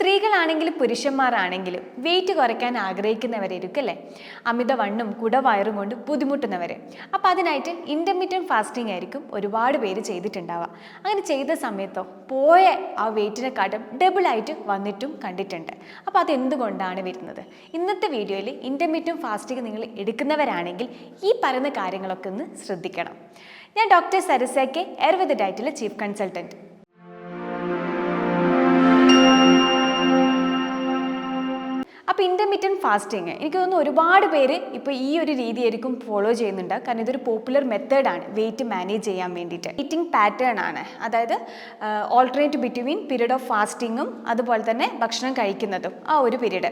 സ്ത്രീകളാണെങ്കിലും പുരുഷന്മാരാണെങ്കിലും wait കുറയ്ക്കാൻ ആഗ്രഹിക്കുന്നവരായിരിക്കും അല്ലേ? അമിതവണ്ണും കുടവയറും കൊണ്ട് ബുദ്ധിമുട്ടുന്നവർ അപ്പോൾ അതിനായിട്ട് ഇന്റർമീഡിയറ്റ് ഫാസ്റ്റിംഗ് ആയിരിക്കും ഒരുപാട് പേര് ചെയ്തിട്ടുണ്ടാവുക. അങ്ങനെ ചെയ്ത സമയത്തോ പോയ ആ വെയിറ്റിനെക്കാട്ടും ഡബിളായിട്ട് വന്നിട്ടും കണ്ടിട്ടുണ്ട്. അപ്പോൾ അതെന്തുകൊണ്ടാണ് വരുന്നത്? ഇന്നത്തെ വീഡിയോയിൽ ഇന്റർമീഡിയറ്റ് ഫാസ്റ്റിംഗ് നിങ്ങൾ എടുക്കുന്നവരാണെങ്കിൽ ഈ പറയുന്ന കാര്യങ്ങളൊക്കെ ഒന്ന് ശ്രദ്ധിക്കണം. ഞാൻ ഡോക്ടർ സരസ കെ ആയുർവേദ ഡയറ്റിലെ ചീഫ് കൺസൾട്ടന്റ് അപ്പോൾ ഇന്റർമീഡിയറ്റ് ഫാസ്റ്റിങ് എനിക്ക് തോന്നുന്നു ഒരുപാട് പേര് ഇപ്പോൾ ഈ ഒരു രീതിയായിരിക്കും ഫോളോ ചെയ്യുന്നുണ്ട്. കാരണം ഇതൊരു പോപ്പുലർ മെത്തേഡാണ് വെയിറ്റ് മാനേജ് ചെയ്യാൻ വേണ്ടിയിട്ട്. ഈറ്റിംഗ് പാറ്റേൺ ആണ്. അതായത് ഓൾട്ടർനേറ്റ് ബിറ്റ്വീൻ പീരീഡ് ഓഫ് ഫാസ്റ്റിങ്ങും അതുപോലെ തന്നെ ഭക്ഷണം കഴിക്കുന്നതും ആ ഒരു പീരീഡ്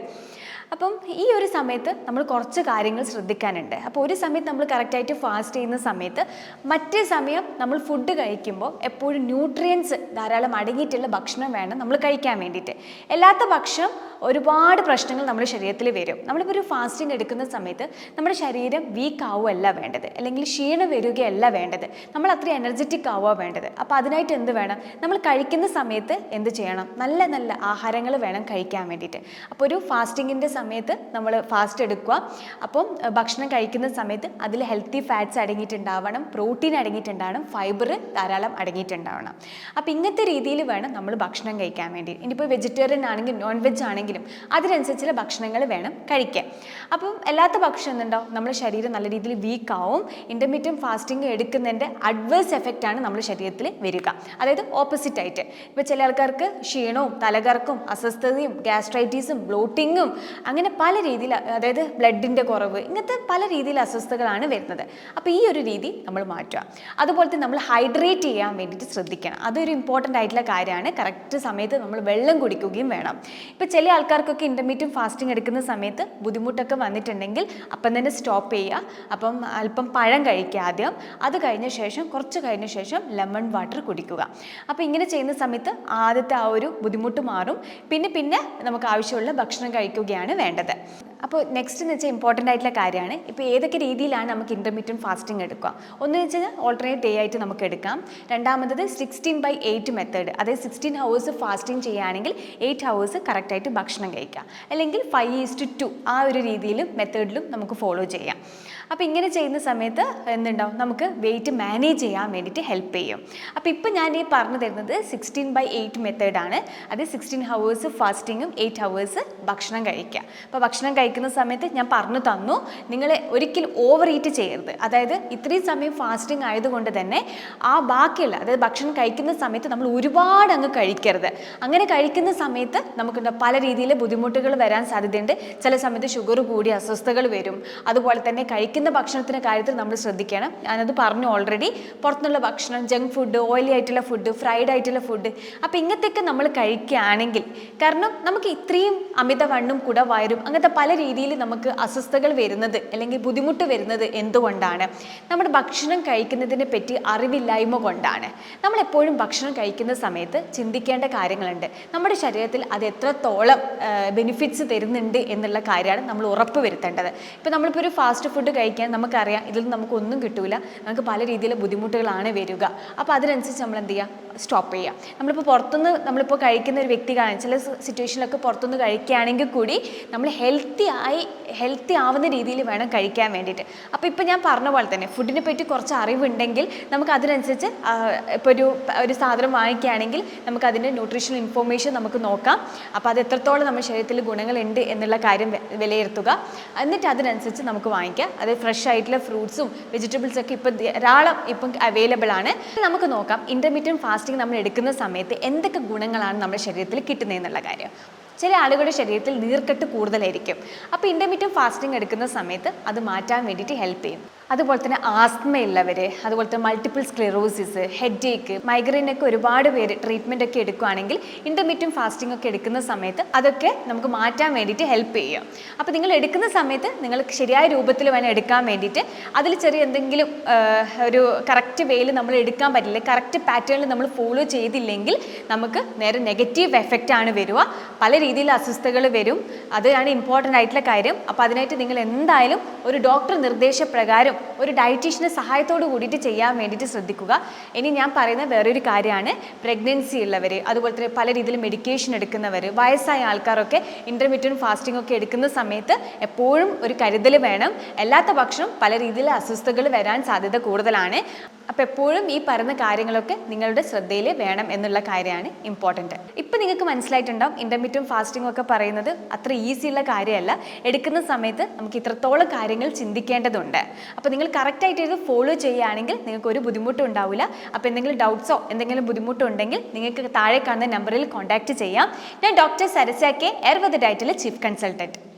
അപ്പം ഈ ഒരു സമയത്ത് നമ്മൾ കുറച്ച് കാര്യങ്ങൾ ശ്രദ്ധിക്കാനുണ്ട്. അപ്പോൾ ഒരു സമയത്ത് നമ്മൾ കറക്റ്റായിട്ട് ഫാസ്റ്റ് ചെയ്യുന്ന സമയത്ത് മറ്റേ സമയം നമ്മൾ ഫുഡ് കഴിക്കുമ്പോൾ എപ്പോഴും ന്യൂട്രിയൻസ് ധാരാളം അടങ്ങിയിട്ടുള്ള ഭക്ഷണം വേണം നമ്മൾ കഴിക്കാൻ വേണ്ടിയിട്ട്. അല്ലാത്ത ഭക്ഷണം ഒരുപാട് പ്രശ്നങ്ങൾ നമ്മുടെ ശരീരത്തിൽ വരും. നമ്മളിപ്പോൾ ഒരു ഫാസ്റ്റിംഗ് എടുക്കുന്ന സമയത്ത് നമ്മുടെ ശരീരം വീക്ക് ആവുകയല്ല വേണ്ടത്. അല്ലെങ്കിൽ ക്ഷീണം വരികയല്ല വേണ്ടത്. നമ്മൾ അത്രയും എനർജറ്റിക് ആവുക വേണ്ടത്. അപ്പോൾ അതിനായിട്ട് എന്ത് വേണം? നമ്മൾ കഴിക്കുന്ന സമയത്ത് എന്ത് ചെയ്യണം? നല്ല നല്ല ആഹാരങ്ങൾ വേണം കഴിക്കാൻ വേണ്ടിയിട്ട്. അപ്പോൾ ഒരു ഫാസ്റ്റിങ്ങിന്റെ സമയത്ത് നമ്മൾ ഫാസ്റ്റ് എടുക്കുക. അപ്പം ഭക്ഷണം കഴിക്കുന്ന സമയത്ത് അതിൽ ഹെൽത്തി ഫാറ്റ്സ് അടങ്ങിയിട്ടുണ്ടാവണം. പ്രോട്ടീൻ അടങ്ങിയിട്ടുണ്ടാവണം. ഫൈബർ ധാരാളം അടങ്ങിയിട്ടുണ്ടാവണം. അപ്പോൾ ഇങ്ങനത്തെ രീതിയിൽ വേണം നമ്മൾ ഭക്ഷണം കഴിക്കാൻ വേണ്ടി. ഇനിയിപ്പോൾ വെജിറ്റേറിയൻ ആണെങ്കിൽ നോൺ വെജ് ആണെങ്കിലും അതിനനുസരിച്ചുള്ള ഭക്ഷണങ്ങൾ വേണം കഴിക്കാൻ. അപ്പം അല്ലാത്ത ഭക്ഷണം എന്നുണ്ടോ നമ്മുടെ ശരീരം നല്ല രീതിയിൽ വീക്കാവും ഇന്റർമീഡിയറ്റ് ഫാസ്റ്റിംഗ് എടുക്കുന്നതിന്റെ അഡ്വേഴ്സ് എഫക്റ്റാണ് നമ്മുടെ ശരീരത്തിൽ വരിക. അതായത് ഓപ്പോസിറ്റ് ആയിട്ട്. ഇപ്പോൾ ചില ആൾക്കാർക്ക് ക്ഷീണവും തലകറക്കും അസ്വസ്ഥതയും ഗ്യാസ്ട്രൈറ്റീസും ബ്ലോട്ടിങ്ങും അങ്ങനെ പല രീതിയിൽ അതായത് ബ്ലഡിന്റെ കുറവ് ഇങ്ങനത്തെ പല രീതിയിൽ അസ്വസ്ഥതകളാണ് വരുന്നത്. അപ്പോൾ ഈ ഒരു രീതി നമ്മൾ മാറ്റുക. അതുപോലെ തന്നെ നമ്മൾ ഹൈഡ്രേറ്റ് ചെയ്യാൻ വേണ്ടിയിട്ട് ശ്രദ്ധിക്കണം. അതൊരു ഇമ്പോർട്ടന്റ് ആയിട്ടുള്ള കാര്യമാണ്. കറക്റ്റ് സമയത്ത് നമ്മൾ വെള്ളം കുടിക്കുകയും വേണം. ഇപ്പോൾ ചില ആൾക്കാർക്കൊക്കെ ഇന്റർമീഡിയറ്റ് ഫാസ്റ്റിംഗ് എടുക്കുന്ന സമയത്ത് ബുദ്ധിമുട്ടൊക്കെ വന്നിട്ടുണ്ടെങ്കിൽ അപ്പം തന്നെ സ്റ്റോപ്പ് ചെയ്യുക. അപ്പം അല്പം പഴം കഴിക്കുക ആദ്യം. അത് കഴിഞ്ഞ ശേഷം കുറച്ച് കഴിഞ്ഞ ശേഷം ലെമൺ വാട്ടർ കുടിക്കുക. അപ്പോൾ ഇങ്ങനെ ചെയ്യുന്ന സമയത്ത് ആദ്യത്തെ ആ ഒരു ബുദ്ധിമുട്ട് മാറും. പിന്നെ പിന്നെ നമുക്ക് ആവശ്യമുള്ള ഭക്ഷണം കഴിക്കുകയാണ് വേണ്ടത്. അപ്പോൾ നെക്സ്റ്റ് എന്ന് വെച്ചാൽ ഇമ്പോർട്ടന്റ് ആയിട്ടുള്ള കാര്യമാണ്. ഇപ്പോൾ ഏതൊക്കെ രീതിയിലാണ് നമുക്ക് ഇന്റർമീഡിയറ്റ് ഫാസ്റ്റിംഗ് എടുക്കുക? ഒന്ന് വെച്ചാൽ ഓൾട്ടർനേറ്റ് ഡേ ആയിട്ട് നമുക്ക് എടുക്കാം. രണ്ടാമത്തത് സിക്സ്റ്റീൻ ബൈ എയ്റ്റ് മെത്തേഡ് അതായത് സിക്സ്റ്റീൻ ഹവേഴ്സ് ഫാസ്റ്റിംഗ് ചെയ്യുകയാണെങ്കിൽ എയ്റ്റ് ഹവേഴ്സ് കറക്റ്റായിട്ട് ഭക്ഷണം കഴിക്കാം. അല്ലെങ്കിൽ ഫൈവ് ഈസ്റ്റ് ടു ആ ഒരു രീതിയിലും മെത്തേഡിലും നമുക്ക് ഫോളോ ചെയ്യാം. അപ്പോൾ ഇങ്ങനെ ചെയ്യുന്ന സമയത്ത് എന്തുണ്ടാവും? നമുക്ക് വെയിറ്റ് മാനേജ് ചെയ്യാൻ വേണ്ടിയിട്ട് ഹെൽപ്പ് ചെയ്യും. അപ്പോൾ ഇപ്പോൾ ഞാൻ ഈ പറഞ്ഞു തരുന്നത് സിക്സ്റ്റീൻ ബൈ എയ്റ്റ് മെത്തേഡാണ് അത് സിക്സ്റ്റീൻ ഹവേഴ്സ് ഫാസ്റ്റിങ്ങും എയ്റ്റ് ഹവേഴ്സ് ഭക്ഷണം കഴിക്കുക. അപ്പോൾ ഭക്ഷണം കഴിക്കുന്ന സമയത്ത് ഞാൻ പറഞ്ഞു തന്നു നിങ്ങൾ ഒരിക്കലും ഓവർ ഈറ്റ് ചെയ്യരുത്. അതായത് ഇത്രയും സമയം ഫാസ്റ്റിംഗ് ആയതുകൊണ്ട് തന്നെ ആ ബാക്കിയുള്ള അതായത് ഭക്ഷണം കഴിക്കുന്ന സമയത്ത് നമ്മൾ ഒരുപാട് അങ്ങ് കഴിക്കരുത്. അങ്ങനെ കഴിക്കുന്ന സമയത്ത് നമുക്ക് പല രീതിയിൽ ബുദ്ധിമുട്ടുകൾ വരാൻ സാധ്യതയുണ്ട്. ചില സമയത്ത് ഷുഗർ കൂടി അസ്വസ്ഥതകൾ വരും. അതുപോലെ തന്നെ കഴിക്കുന്ന ഭക്ഷണത്തിന്റെ കാര്യത്തിൽ നമ്മൾ ശ്രദ്ധിക്കണം. ഞാനത് പറഞ്ഞു ഓൾറെഡി പുറത്തുനിന്നുള്ള ഭക്ഷണം ജങ്ക് ഫുഡ് ഓയിലി ആയിട്ടുള്ള ഫുഡ് ഫ്രൈഡ് ആയിട്ടുള്ള ഫുഡ് അപ്പോൾ ഇങ്ങനത്തെയൊക്കെ നമ്മൾ കഴിക്കുകയാണെങ്കിൽ കാരണം നമുക്ക് ഇത്രയും അമിതവണ്ണും കുടവയറും അങ്ങനത്തെ പല രീതിയിൽ നമുക്ക് അസ്വസ്ഥകൾ വരുന്നത് അല്ലെങ്കിൽ ബുദ്ധിമുട്ട് വരുന്നത് എന്തുകൊണ്ടാണ്? നമ്മുടെ ഭക്ഷണം കഴിക്കുന്നതിനെ പറ്റി അറിവില്ലായ്മ കൊണ്ടാണ്. നമ്മളെപ്പോഴും ഭക്ഷണം കഴിക്കുന്ന സമയത്ത് ചിന്തിക്കേണ്ട കാര്യങ്ങളുണ്ട്. നമ്മുടെ ശരീരത്തിൽ അത് എത്രത്തോളം ബെനിഫിറ്റ്സ് തരുന്നുണ്ട് എന്നുള്ള കാര്യമാണ് നമ്മൾ ഉറപ്പ് വരുത്തേണ്ടത്. ഇപ്പോൾ നമ്മളിപ്പോൾ ഒരു ഫാസ്റ്റ് ഫുഡ് കഴിക്കാൻ നമുക്കറിയാം. ഇതിൽ നമുക്കൊന്നും കിട്ടൂല. നമുക്ക് പല രീതിയിലെ ബുദ്ധിമുട്ടുകളാണ് വരിക. അപ്പോൾ അതിനനുസരിച്ച് നമ്മൾ എന്ത് ചെയ്യുക? സ്റ്റോപ്പ് ചെയ്യുക. നമ്മളിപ്പോൾ പുറത്തുനിന്ന് നമ്മളിപ്പോൾ കഴിക്കുന്ന ഒരു വ്യക്തി കാണാൻ ചില സിറ്റുവേഷനിലൊക്കെ പുറത്തുനിന്ന് കഴിക്കുകയാണെങ്കിൽ കൂടി നമ്മൾ ഹെൽത്തി ആയി ഹെൽത്തി ആവുന്ന രീതിയിൽ വേണം കഴിക്കാൻ വേണ്ടിയിട്ട്. അപ്പോൾ ഇപ്പോൾ ഞാൻ പറഞ്ഞ പോലെ തന്നെ ഫുഡിനെ പറ്റി കുറച്ച് അറിവുണ്ടെങ്കിൽ നമുക്ക് അതിനനുസരിച്ച് ഇപ്പോൾ ഒരു ഒരു സാധനം വാങ്ങിക്കുകയാണെങ്കിൽ നമുക്ക് അതിന്റെ ന്യൂട്രീഷണൽ ഇൻഫോർമേഷൻ നമുക്ക് നോക്കാം. അപ്പോൾ അത് എത്രത്തോളം നമ്മുടെ ശരീരത്തിൽ ഗുണങ്ങളുണ്ട് എന്നുള്ള കാര്യം വിലയിരുത്തുക. എന്നിട്ട് അതിനനുസരിച്ച് നമുക്ക് വാങ്ങിക്കാം. അത് ഫ്രഷ് ആയിട്ടുള്ള ഫ്രൂട്ട്സും വെജിറ്റബിൾസ് ഒക്കെ ഇപ്പം ധാരാളം ഇപ്പം അവൈലബിൾ ആണ്. നമുക്ക് നോക്കാം ഇന്റർമീഡിയറ്റ് ഫാസ്റ്റിംഗ് നമ്മൾ എടുക്കുന്ന സമയത്ത് എന്തൊക്കെ ഗുണങ്ങളാണ് നമ്മുടെ ശരീരത്തിൽ കിട്ടുന്നതെന്നുള്ള കാര്യം. ചില ആളുകളുടെ ശരീരത്തിൽ നീർക്കെട്ട് കൂടുതലായിരിക്കും. അപ്പോൾ ഇന്റർമീഡിയറ്റ് ഫാസ്റ്റിംഗ് എടുക്കുന്ന സമയത്ത് അത് മാറ്റാൻ വേണ്ടിയിട്ട് ഹെൽപ്പ് ചെയ്യും. അതുപോലെ തന്നെ ആസ്മയുള്ളവർ അതുപോലെ തന്നെ മൾട്ടിപ്പിൾ സ്ക്ലിറോസിസ് ഏക്ക് മൈഗ്രൈനൊക്കെ ഒരുപാട് പേര് ട്രീറ്റ്മെന്റ് ഒക്കെ എടുക്കുകയാണെങ്കിൽ ഇന്റർമീഡിയറ്റ് ഫാസ്റ്റിംഗ് ഒക്കെ എടുക്കുന്ന സമയത്ത് അതൊക്കെ നമുക്ക് മാറ്റാൻ വേണ്ടിയിട്ട് ഹെൽപ്പ് ചെയ്യും. അപ്പോൾ നിങ്ങൾ എടുക്കുന്ന സമയത്ത് നിങ്ങൾ ശരിയായ രൂപത്തിൽ വേണം എടുക്കാൻ വേണ്ടിയിട്ട് അതിൽ ചെറിയ എന്തെങ്കിലും ഒരു കറക്റ്റ് വേയിൽ നമ്മൾ എടുക്കാൻ പറ്റില്ല കറക്റ്റ് പാറ്റേണിൽ നമ്മൾ ഫോളോ ചെയ്തില്ലെങ്കിൽ നമുക്ക് നേരെ നെഗറ്റീവ് എഫക്റ്റ് ആണ് വരിക പല രീതിയിൽ അസ്വസ്ഥതകൾ വരും. അതാണ് ഇമ്പോർട്ടന്റ് ആയിട്ടുള്ള കാര്യം. അപ്പോൾ അതിനായിട്ട് നിങ്ങൾ എന്തായാലും ഒരു ഡോക്ടർ നിർദ്ദേശപ്രകാരം ഒരു ഡയറ്റീഷ്യന്റെ സഹായത്തോട് കൂടിയിട്ട് ചെയ്യാൻ വേണ്ടിയിട്ട് ശ്രദ്ധിക്കുക. ഇനി ഞാൻ പറയുന്ന വേറൊരു കാര്യമാണ് പ്രഗ്നൻസി ഉള്ളവർ അതുപോലെ തന്നെ പല രീതിയിൽ മെഡിക്കേഷൻ എടുക്കുന്നവർ വയസ്സായ ആൾക്കാരൊക്കെ ഇന്റർമീഡിയറ്റ് ഫാസ്റ്റിംഗ് ഒക്കെ എടുക്കുന്ന സമയത്ത് എപ്പോഴും ഒരു കരുതൽ വേണം. അല്ലാത്ത പക്ഷം പല രീതിയിൽ അസ്വസ്ഥതകൾ വരാൻ സാധ്യത കൂടുതലാണ്. അപ്പോൾ എപ്പോഴും ഈ പറയുന്ന കാര്യങ്ങളൊക്കെ നിങ്ങളുടെ ശ്രദ്ധയിൽ വേണം എന്നുള്ള കാര്യമാണ് ഇമ്പോർട്ടന്റ് ഇപ്പം നിങ്ങൾക്ക് മനസ്സിലായിട്ടുണ്ടാവും ഇന്റർമീഡിയറ്റ് ഫാസ്റ്റിംഗ് ഒക്കെ പറയുന്നത് അത്ര ഈസിയുള്ള കാര്യമല്ല. എടുക്കുന്ന സമയത്ത് നമുക്ക് ഇത്രത്തോളം കാര്യങ്ങൾ ചിന്തിക്കേണ്ടതുണ്ട്. അപ്പോൾ നിങ്ങൾ കറക്റ്റായിട്ട് ഇത് ഫോളോ ചെയ്യുകയാണെങ്കിൽ നിങ്ങൾക്ക് ഒരു ബുദ്ധിമുട്ടും ഉണ്ടാവില്ല. അപ്പോൾ എന്തെങ്കിലും ഡൗട്ട്സോ എന്തെങ്കിലും ബുദ്ധിമുട്ടുണ്ടെങ്കിൽ നിങ്ങൾക്ക് താഴെ കാണുന്ന നമ്പറിൽ കോൺടാക്ട് ചെയ്യാം. ഞാൻ ഡോക്ടർ സരസ കെ എർവത് ഡയറ്റിലെ ചീഫ് കൺസൾട്ടന്റ്